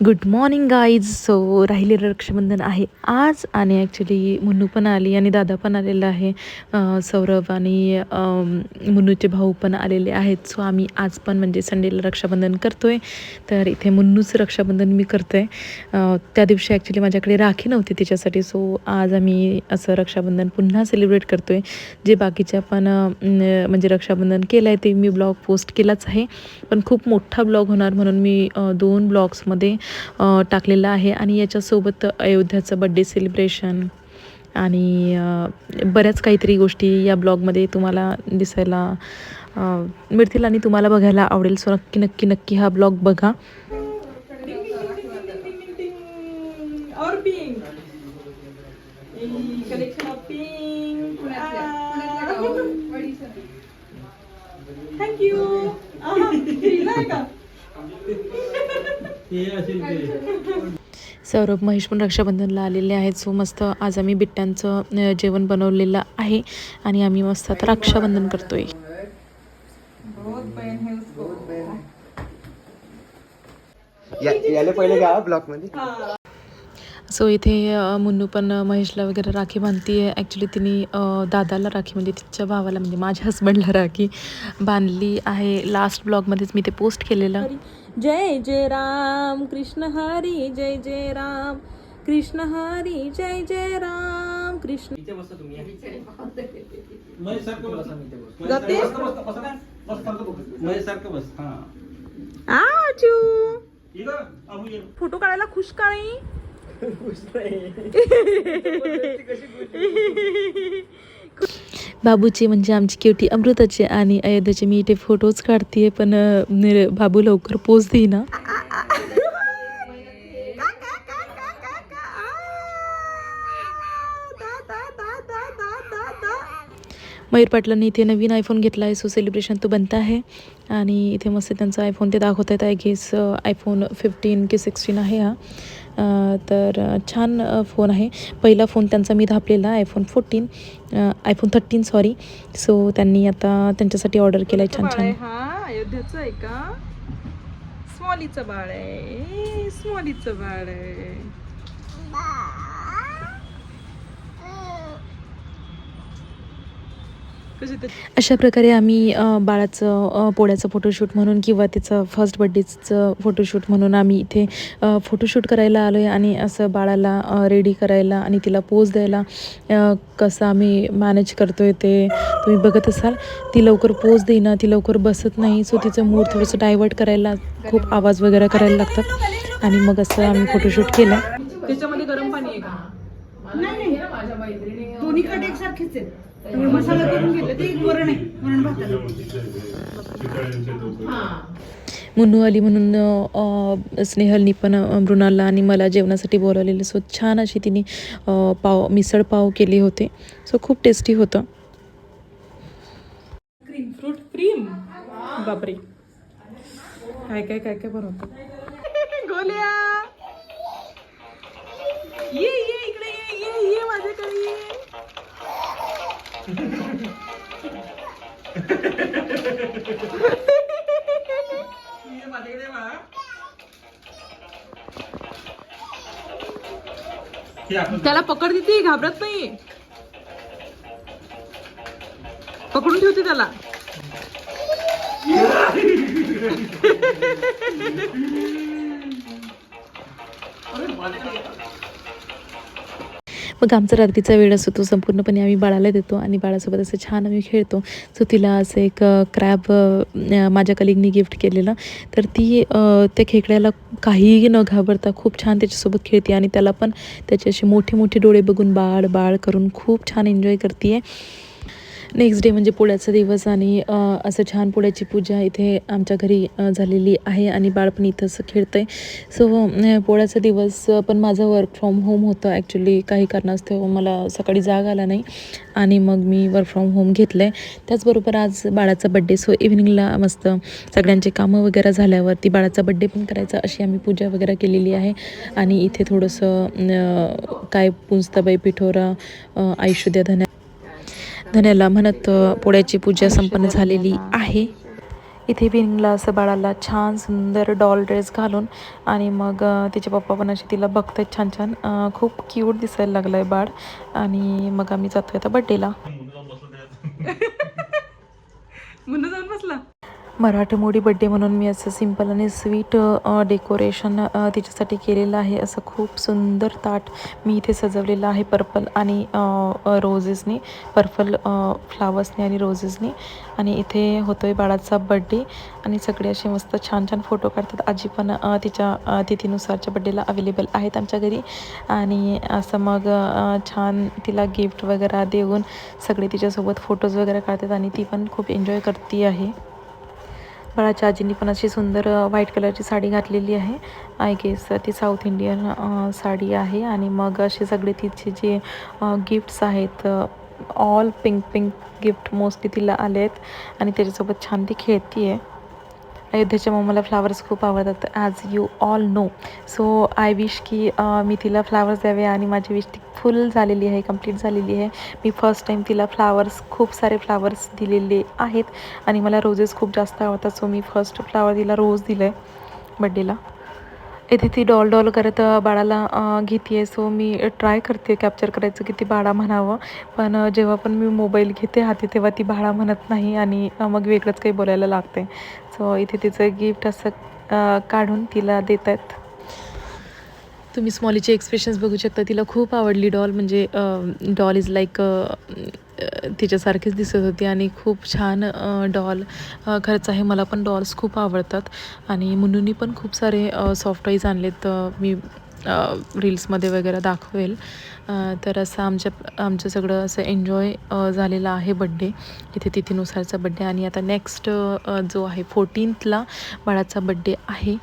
Good morning guys so राहिलेलं रक्षाबंधन आहे. आज आणि ॲक्च्युली मुन्नू पण आली आणि दादा पण आलेला आहे. सौरभ आणि मुन्नूचे भाऊ पण आलेले आहेत. सो आम्ही आज पण म्हणजे संडेला रक्षाबंधन करतो आहे तर इथे मुन्नूचं रक्षाबंधन मी करतो आहे त्या दिवशी ॲक्च्युली माझ्याकडे राखी नव्हती तिच्यासाठी. सो आज आम्ही असं रक्षाबंधन पुन्हा सेलिब्रेट करतो आहे जे बाकीच्या पण म्हणजे रक्षाबंधन केलं आहे ते मी ब्लॉग पोस्ट केलाच आहे. पण खूप मोठा ब्लॉग होणार म्हणून मी दोन ब्लॉग्समध्ये टाकलेलं आहे आणि याच्यासोबत अयोध्याचं बड्डे सेलिब्रेशन आणि बऱ्याच काहीतरी गोष्टी या ब्लॉगमध्ये तुम्हाला दिसायला मिळतील आणि तुम्हाला बघायला आवडेल. सो नक्की नक्की नक्की हा ब्लॉग बघा. थँक्यू का सौरभ महेश पण रक्षाबंधनला आलेले आहेत. सो मस्त आज आम्ही बिट्ट्यांचं जेवण बनवलेलं आहे आणि आम्ही मस्त आता रक्षाबंधन करतोय. बहुत बहन उसको. या याले पहिले घ्या ब्लॉकमध्ये सो इथे मुन्नू पण महेशला वगैरे राखी बांधती आहे ॲक्च्युली तिने दादाला राखी म्हणजे तिच्या भावाला म्हणजे माझ्या हस्बंडला राखी बांधली आहे. लास्ट ब्लॉगमध्येच मी ते पोस्ट केलेलं. जय जय राम कृष्ण हरी जय जय राम कृष्ण हरी जय जय राम कृष्ण जाते? आचू फोटो काढायला खुश काळी बाबूची म्हणजे आमची केवटी अमृताची आणि अयोध्याचे मी इथे फोटोज काढते पण बाबू लवकर पोच देईना. मयूर पाटलांनी इथे नवीन आयफोन घेतला आहे सो सेलिब्रेशन तो बनता आहे. आणि इथे मस्त त्यांचा आयफोन ते दाखवत आहेत आय गेस आयफोन फिफ्टीन की सिक्स्टीन आहे हा. तर छान फोन आहे. पहिला फोन त्यांचा मी धापलेला iPhone fourteen iPhone thirteen sorry so त्यांनी आता त्यांच्यासाठी ऑर्डर केला आहे छान छान. हा अयोध्याचं आहे का? स्मॉलीचं बाळ आहे. स्मॉलीचं बाळ आहे कशी ते अशा प्रकारे आम्ही बाळाचं पोळ्याचं फोटोशूट म्हणून किंवा तिचं फर्स्ट बड्डेचं फोटोशूट म्हणून आम्ही इथे फोटोशूट करायला आलो आहे आणि असं बाळाला रेडी करायला आणि तिला पोज द्यायला कसं आम्ही मॅनेज करतो आहे ते तुम्ही बघत असाल. ती लवकर पोज देईना ती लवकर बसत नाही. सो तिचं मूड थोडंसं डायवर्ट करायला खूप आवाज वगैरे करायला लागतात. आणि मग असं आम्ही फोटोशूट केलं. आहे त्याच्यामध्ये गरम पाणी आहे का? दोन्ही कट एकसारखेच आहेत. त्यामुळे मसाला मुन्नू आली म्हणून स्नेहलनी पण अ, मृणालला आणि मला जेवणासाठी बोलावलेलं. सो छान अशी तिने पाव मिसळ पाव केली होते. सो खूप टेस्टी होतं. क्रीम फ्रूट क्रीम बापरे. काय काय काय काय बनवतो? गोल्या. ये ये इकडे ये ये ये माझ्याकडे ये. त्याला पकड देते घाबरत नाही पकडून ठेवते त्याला. मग आमचा रात्रीचा वेळ असतो तो संपूर्णपणे आम्ही बाळाला देतो आणि बाळासोबत असं छान आम्ही खेळतो. सो तिला असं एक क्रॅब माझ्या कलिगनी गिफ्ट केलेलं. तर ती त्या खेकड्याला काहीही न घाबरता खूप छान त्याच्यासोबत खेळते आणि त्याला पण त्याचे असे मोठे मोठे डोळे बघून बाळ बाळ करून खूप छान एन्जॉय करते आहे नेक्स्ट डे म्हणजे पोळ्याचा दिवस आणि असं छान पोळ्याची पूजा इथे आमच्या घरी झालेली आहे आणि बाळ पण इथं खेळतं आहे सो पोळ्याचा दिवस पण माझं वर्क फ्रॉम होम होतं. ॲक्च्युली काही कारणास्तव मला सकाळी जाग आला नाही आणि मग मी वर्क फ्रॉम होम घेतलं आहे त्याचबरोबर आज बाळाचा बड्डे सो इव्हिनिंगला मस्त सगळ्यांचे कामं वगैरे झाल्यावरती बाळाचा बड्डे पण करायचा अशी आम्ही पूजा वगैरे केलेली आहे. आणि इथे थोडंसं काय पुंजताबाई पिठोरा अ, आयुष्यद्या धन्या धन्याला म्हणत पोळ्याची पूजा संपन्न झालेली आहे. इथे बिनिंगला असं बाळाला छान सुंदर डॉल ड्रेस घालून आणि मग तिचे पप्पा पण असे तिला बघतायत छान छान. खूप क्यूट दिसायला लागलं आहे बाळ. आणि मग आम्ही जातोय आता बड्डेला मराठमोडी बड्डे म्हणून मी असं सिंपल आणि स्वीट डेकोरेशन तिच्यासाठी केलेलं आहे. असं खूप सुंदर ताट मी इथे सजवलेलं आहे पर्पल आणि रोजेसनी पर्पल फ्लावर्सनी आणि रोजेसनी आणि इथे होतोय बाळाचा बड्डे आणि सगळे असे मस्त छान छान फोटो काढतात. आजी पण तिच्या तिथीनुसारच्या बड्डेला अवेलेबल आहेत आमच्या घरी. आणि असं मग छान तिला गिफ्ट वगैरे देऊन सगळे तिच्यासोबत फोटोज वगैरे काढतात आणि ती पण खूप एन्जॉय करते आहे. बाळाच्या आजींनी पण अशी सुंदर व्हाईट कलरची साडी घातलेली आहे. आय गेस ती साऊथ इंडियन साडी आहे. आणि मग असे सगळे तिचे जे गिफ्ट्स आहेत all pink pink gift mostly तिला आले आहेत. आणि त्याच्यासोबत छान ती खेळती आहे. अयोध्येच्या मम्माला फ्लावर्स खूप आवडतात as you all know so I wish की मी तिला फ्लावर्स द्यावे आणि माझी विश ती फुल झालेली आहे कंप्लीट झालेली आहे. मी फर्स्ट टाईम तिला फ्लावर्स खूप सारे फ्लावर्स दिलेले आहेत आणि मला रोजेस खूप जास्त आवडतात सो मी फर्स्ट फ्लावर तिला रोज दिलं आहे बड्डेला इथे ती डॉल डॉल करत बाळाला घेते आहे सो मी ट्राय करते कॅप्चर करायचं की ती बाळा म्हणावं. पण जेव्हा पण मी मोबाईल घेते हाती तेव्हा ती बाळा म्हणत नाही आणि मग वेगळंच काही बोलायला लागते सो इथे तिचं गिफ्ट असं काढून तिला देत आहेत तुम्ही स्मॉलीचे एक्सप्रेशन्स बघू शकता. तिला खूप आवडली डॉल म्हणजे डॉल इज लाईक तिच्यासारखीच दिसत होती आणि खूप छान डॉल खरंच आहे मला पण डॉल्स खूप आवडतात. आणि मुन्नूनी पण खूप सारे सॉफ्ट टॉईज आणलेत. मी रील्समध्ये वगैरे दाखवेल. तर असं आमच्या आमचं सगळं असं एन्जॉय झालेलं आहे बड्डे इथे तिथीनुसारचा बड्डे आणि आता नेक्स्ट जो आहे फोर्टीनथला बाळाचा बड्डे आहे.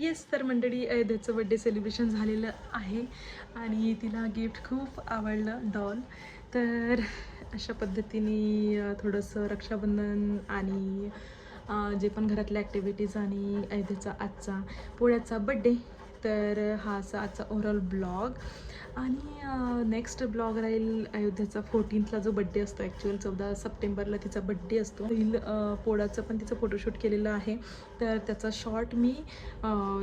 येस तर मंडळी अयोध्याचं बड्डे सेलिब्रेशन झालेलं आहे आणि तिला गिफ्ट खूप आवडलं डॉल तर अशा पद्धतीने थोडंसं रक्षाबंधन आणि जे पण घरातल्या ॲक्टिव्हिटीज आणि अयोध्येचा आजचा पोळ्याचा बड्डे तर हा असा आजचा ओव्हरऑल ब्लॉग. आणि नेक्स्ट ब्लॉग राहील अयोध्याचा फोर्टीनथला जो बड्डे असतो ॲक्च्युअल चौदा सप्टेंबरला तिचा बड्डे असतो. रील पोळाचं पण तिचं फोटोशूट केलेलं आहे. तर त्याचा शॉर्ट मी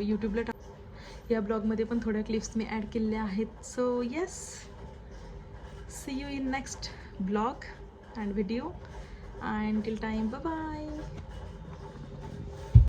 यूट्यूबला टाक या ब्लॉगमध्ये पण थोड्या क्लिप्स मी ॲड केलेल्या आहेत. So yes see you in next blog and video and till time bye